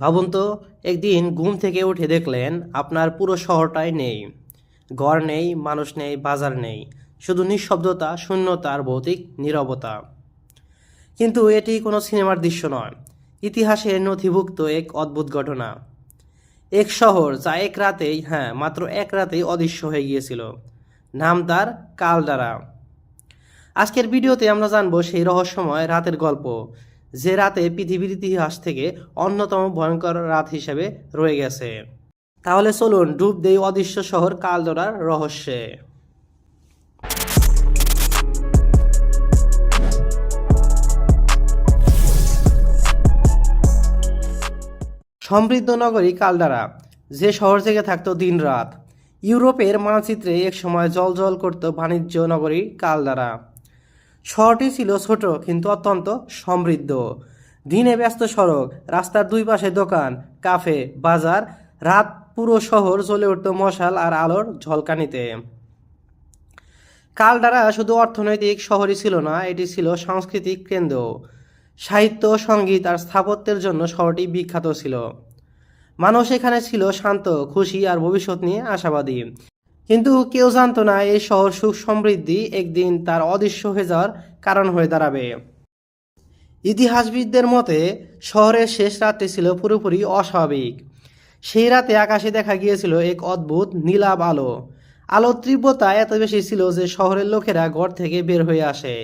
ভাবুন তো, একদিন ঘুম থেকে উঠে দেখলেন আপনার পুরো শহরটাই নেই। ঘর নেই, মানুষ নেই, বাজার নেই। শুধু নিঃশব্দতা, শূন্যতা আর ভৌতিক নীরবতা। কিন্তু এটি কোনো সিনেমার দৃশ্য নয়। ইতিহাসের নথিভুক্ত এক অদ্ভুত ঘটনা। এক শহর যা এক রাতেই হ্যাঁ মাত্র এক রাতেই অদৃশ্য হয়ে গিয়েছিল। নাম তার কালডারা আজকের ভিডিওতে আমরা জানব সেই রহস্যময় রাতের গল্প। যে রাতে পৃথিবীর ইতিহাস থেকে অন্যতম ভয়ঙ্কর রাত হিসেবে রয়ে গেছে। তাহলে চলুন ডুব দেই অদৃশ্য শহর কালডোরার রহস্যে। সমৃদ্ধ নগরী কালডারা, যে শহর থেকে থাকতো দিন রাত ইউরোপের মানচিত্রে এক সময় জল জল করত বাণিজ্য নগরী কালডারা। শহরটি ছিল ছোট কিন্তু অত্যন্ত সমৃদ্ধ। দিনে ব্যস্ত সড়ক, রাস্তার দুই পাশে দোকান, কাফে, বাজার, রাত পুরো শহর চলে উঠত মশাল আর আলোর ঝলকানিতে। কালডারা শুধু অর্থনৈতিক শহরই ছিল না, এটি ছিল সাংস্কৃতিক কেন্দ্র। সাহিত্য, সংগীত আর স্থাপত্যের জন্য শহরটি বিখ্যাত ছিল। মানুষ এখানে ছিল শান্ত, খুশি আর ভবিষ্যৎ নিয়ে আশাবাদী। কিন্তু কেউ জানতো না এই শহর সুখ সমৃদ্ধি একদিন তার অদৃশ্য হয়ে যাওয়ার কারণ হয়ে দাঁড়াবে। ইতিহাসবিদদের মতে, শহরের শেষ রাতটি ছিল পুরোপুরি অস্বাভাবিক। সেই রাতে আকাশে দেখা গিয়েছিল এক অদ্ভুত নীলাভ আলো। আলোর তীব্রতা এত বেশি ছিল যে শহরের লোকেরা ঘর থেকে বের হয়ে আসে।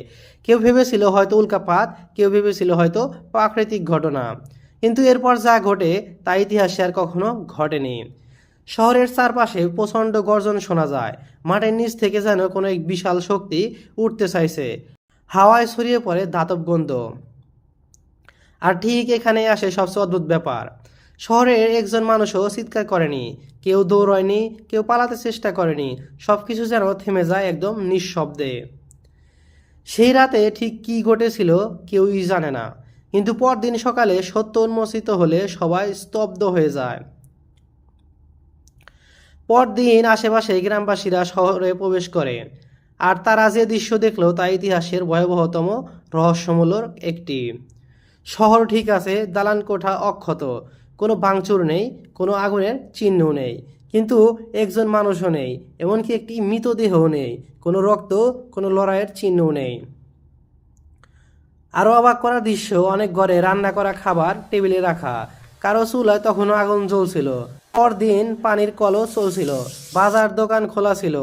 কেউ ভেবেছিল হয়তো উল্কাপাত, কেউ ভেবেছিল হয়তো প্রাকৃতিক ঘটনা। কিন্তু এরপর যা ঘটে, তা ইতিহাসে আর কখনো ঘটেনি। শহরের চারপাশে প্রচণ্ড গর্জন শোনা যায়। মাটির নিচ থেকে যেন কোনো এক বিশাল শক্তি উঠতে চাইছে। হাওয়ায় ছড়িয়ে পড়ে ধাতব গন্ধ। আর ঠিক এখানে আসে সবচেয়ে অদ্ভুত ব্যাপার। শহরের একজন মানুষও চিৎকার করেনি। কেউ দৌড়য়নি, কেউ পালাতে চেষ্টা করেনি। সব কিছু যেন থেমে যায় একদম নিঃশব্দে। সেই রাতে ঠিক কি ঘটেছিল কেউই জানে না। কিন্তু পরদিন সকালে সত্য উন্মোচিত হলে সবাই স্তব্ধ হয়ে যায়। পরদিন আশেপাশে গ্রামবাসীরা শহরে প্রবেশ করে। আর তারা যে দৃশ্য দেখল তা ইতিহাসের ভয়াবহতম রহস্যমূলক একটি। শহর ঠিক আছে দালান কোঠা অক্ষত, কোনো ভাঙচুর নেই, কোনো আগুনের চিহ্ন নেই, কিন্তু একজন মানুষও নেই, এমনকি একটি মৃতদেহও নেই, কোনো রক্ত, কোনো লড়াইয়ের চিহ্নও নেই। আরও অবাক করার দৃশ্য, অনেক ঘরে রান্না করা খাবার টেবিলে রাখা, কারও চুলায় তখনও আগুন জ্বলছিল। পরদিন পানির কলও চলছিল, বাজার দোকান খোলা ছিল,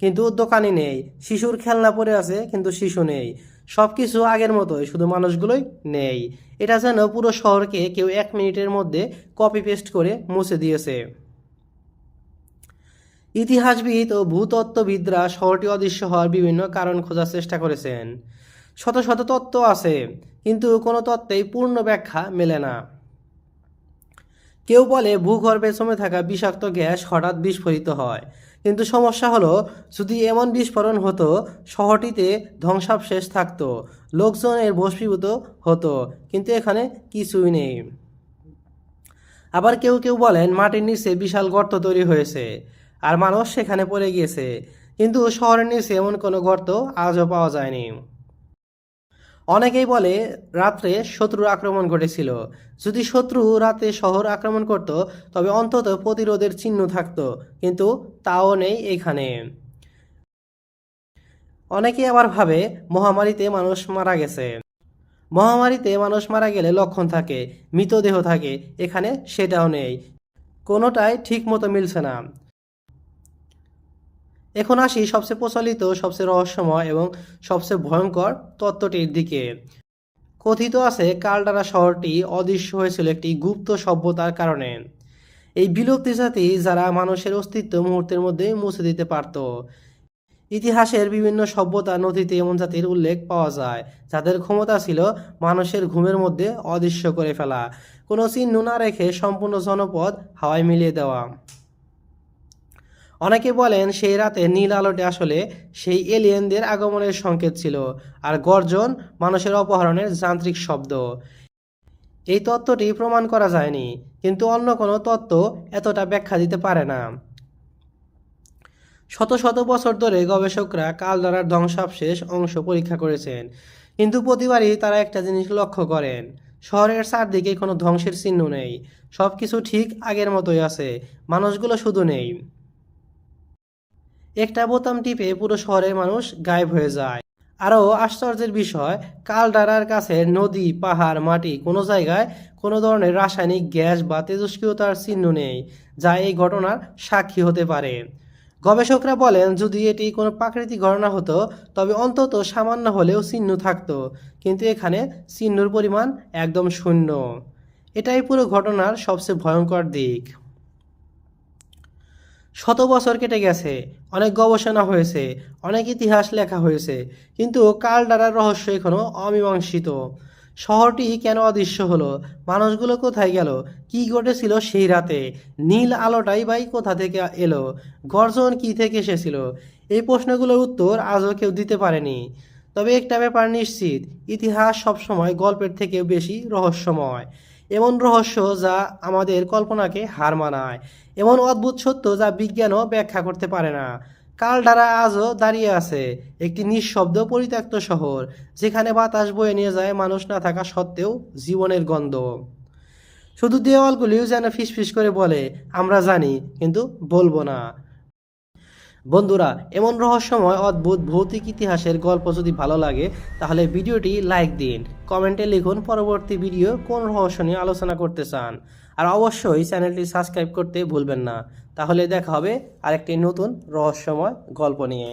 কিন্তু দোকানই নেই। শিশুর খেলনা পড়ে আছে, কিন্তু শিশু নেই। সব কিছু আগের মতোই, শুধু মানুষগুলোই নেই। এটা যেন পুরো শহরকে কেউ এক মিনিটের মধ্যে কপি পেস্ট করে মুছে দিয়েছে। ইতিহাসবিদ ও ভূতত্ত্ববিদরা শহরটি অদৃশ্য হওয়ার বিভিন্ন কারণ খোঁজার চেষ্টা করেছেন। শত শত তত্ত্ব আছে, কিন্তু কোনো তত্ত্বেই পূর্ণ ব্যাখ্যা মেলে না। কেউ বলে ভূগর্ভে সময় থাকা বিষাক্ত গ্যাস হঠাৎ বিস্ফোরিত হয়। কিন্তু সমস্যা হলো, যদি এমন বিস্ফোরণ হতো, শহরটিতে ধ্বংসাবশেষ থাকতো লোকজনের ভস্মীভূত হতো, কিন্তু এখানে কিছুই নেই। আবার কেউ কেউ বলেন মাটির নিচে বিশাল গর্ত তৈরি হয়েছে, আর মানুষ সেখানে পড়ে গিয়েছে, কিন্তু শহরের নিচে এমন কোনো গর্ত আজও পাওয়া যায়নি। অনেকেই বলে, রাত্রে শত্রুর আক্রমণ ঘটেছিল। যদি শত্রু রাতে শহর আক্রমণ করত, তবে অন্তত প্রতিরোধের চিহ্ন থাকতো, কিন্তু তাও নেই এখানে। অনেকে আবার ভাবে, মহামারীতে মানুষ মারা গেছে। মহামারীতে মানুষ মারা গেলে লক্ষণ থাকে, মৃতদেহ থাকে, এখানে সেটাও নেই। কোনোটাই ঠিক মতো মিলছে না। এখন আসি সবচেয়ে প্রচলিত, সবচেয়ে রহস্যময় এবং সবচেয়ে ভয়ঙ্কর তত্ত্বটির দিকে। কথিত আছে, কালডারা শহরটি অদৃশ্য হয়েছিল একটি গুপ্ত সভ্যতার কারণে। এই বিলুপ্তি জাতি যারা মানুষের অস্তিত্ব মুহূর্তের মধ্যে মুছে দিতে পারত। ইতিহাসের বিভিন্ন সভ্যতা নথিতে এমন জাতির উল্লেখ পাওয়া যায়, যাদের ক্ষমতা ছিল মানুষের ঘুমের মধ্যে অদৃশ্য করে ফেলা। কোনো চিহ্ন না রেখে সম্পূর্ণ জনপদ হাওয়ায় মিলিয়ে দেওয়া। অনেকে বলেন সেই রাতে নীল আলোটি আসলে সেই এলিয়েনদের আগমনের সংকেত ছিল আর গর্জন মানুষের অপহরণের যান্ত্রিক শব্দ। এই তত্ত্বটি প্রমাণ করা যায়নি, কিন্তু অন্য কোনো তত্ত্ব এতটা ব্যাখ্যা দিতে পারে না। শত শত বছর ধরে গবেষকরা কালদারার ধ্বংসাবশেষ অংশ পরীক্ষা করেছেন, কিন্তু প্রতিবারই তারা একটা জিনিস লক্ষ্য করেন, শহরের চারদিকে কোনো ধ্বংসের চিহ্ন নেই সব কিছু ঠিক আগের মতোই আছে, মানুষগুলো শুধু নেই। একটা বোতাম টিপে পুরো শহরের মানুষ গায়েব হয়ে যায়। আরও আশ্চর্যের বিষয়, কালডারার কাছে নদী, পাহাড়, মাটি, কোনো জায়গায় কোনো ধরনের রাসায়নিক গ্যাস বা তেজস্ক্রিয়তার চিহ্ন নেই, যা এই ঘটনার সাক্ষী হতে পারে। গবেষকরা বলেন, যদি এটি কোনো প্রাকৃতিক ঘটনা হতো, তবে অন্তত সামান্য হলেও চিহ্ন থাকতো, কিন্তু এখানে চিহ্নর পরিমাণ একদম শূন্য। এটাই পুরো ঘটনার সবচেয়ে ভয়ঙ্কর দিক। শত বছর কেটে গেছে, অনেক গবেষণা হয়েছে, অনেক ইতিহাস লেখা হয়েছে, কিন্তু কালডারার রহস্য এখনও অমীমাংসিত। শহরটি কেন অদৃশ্য হলো? মানুষগুলো কোথায় গেল? কি ঘটেছিল সেই রাতে? নীল আলোটাই বাই কোথা থেকে এলো? গর্জন কি থেকে এসেছিল? এই প্রশ্নগুলোর উত্তর আজও কেউ দিতে পারেনি। তবে একটা ব্যাপার নিশ্চিত, ইতিহাস সবসময় গল্পের থেকে বেশি রহস্যময়। এমন রহস্য যা আমাদের কল্পনাকে হার মানায়, এমন অদ্ভুত সত্য যা বিজ্ঞানও ব্যাখ্যা করতে পারে না। কালডারা আজও দাঁড়িয়ে আছে একটি নিঃশব্দ পরিত্যক্ত শহর, যেখানে বাতাস বয়ে নিয়ে যায় মানুষ না থাকা সত্ত্বেও জীবনের গন্ধ। শুধু দেওয়ালগুলিও যেন ফিসফিস করে বলে, আমরা জানি, কিন্তু বলব না। বন্ধুরা, এমন রহস্যময়, অদ্ভুত, ভৌতিক ইতিহাসের গল্প যদি ভালো লাগে, তাহলে ভিডিওটি লাইক দিন। কমেন্টে লিখুন পরবর্তী ভিডিও কোন রহস্য নিয়ে আলোচনা করতে চান। আর অবশ্যই চ্যানেলটি সাবস্ক্রাইব করতে ভুলবেন না। তাহলে দেখা হবে আরেকটি নতুন রহস্যময় গল্প নিয়ে।